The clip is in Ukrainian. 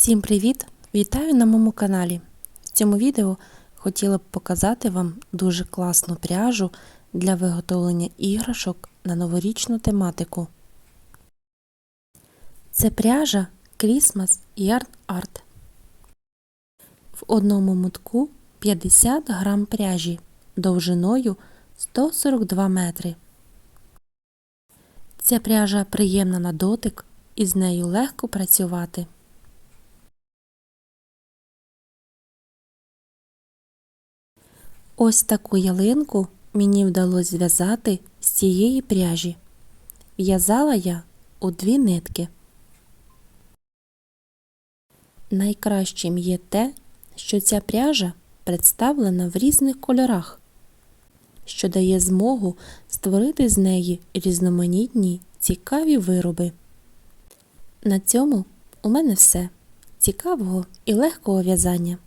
Всім привіт! Вітаю на моєму каналі. В цьому відео хотіла б показати вам дуже класну пряжу для виготовлення іграшок на новорічну тематику. Це пряжа Christmas Yarn Art. В одному мотку 50 грам пряжі довжиною 142 метри. Ця пряжа приємна на дотик і з нею легко працювати. Ось таку ялинку мені вдалося зв'язати з цієї пряжі. В'язала я у дві нитки. Найкращим є те, що ця пряжа представлена в різних кольорах, що дає змогу створити з неї різноманітні цікаві вироби. На цьому у мене все. Цікавого і легкого в'язання!